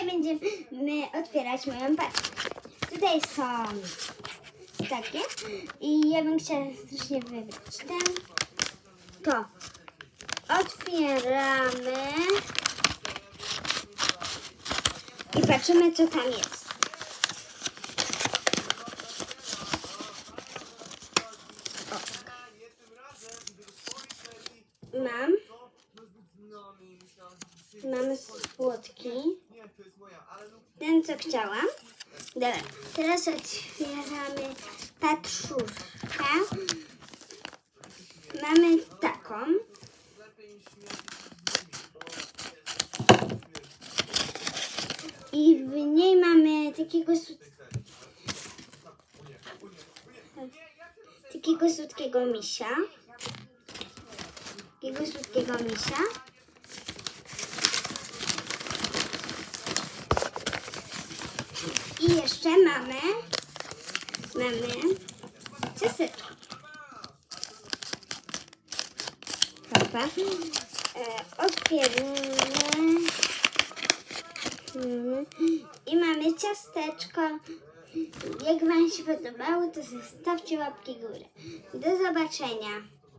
dzisiaj będziemy otwierać moją paczkę. Tutaj są takie i ja bym chciała strasznie wybrać ten. To otwieramy i patrzymy co tam jest. Mam. Mamy słodki. Ten, co chciałam. Dobra, teraz otwieramy patrzuszkę. Mamy taką. I w niej mamy takiego takiego słodkiego misia. Takiego słodkiego misia. I jeszcze mamy, mamy ciasteczko. Papa. E, otwieramy. I mamy ciasteczko. Jak Wam się podobało, to zostawcie łapki górę. Do zobaczenia.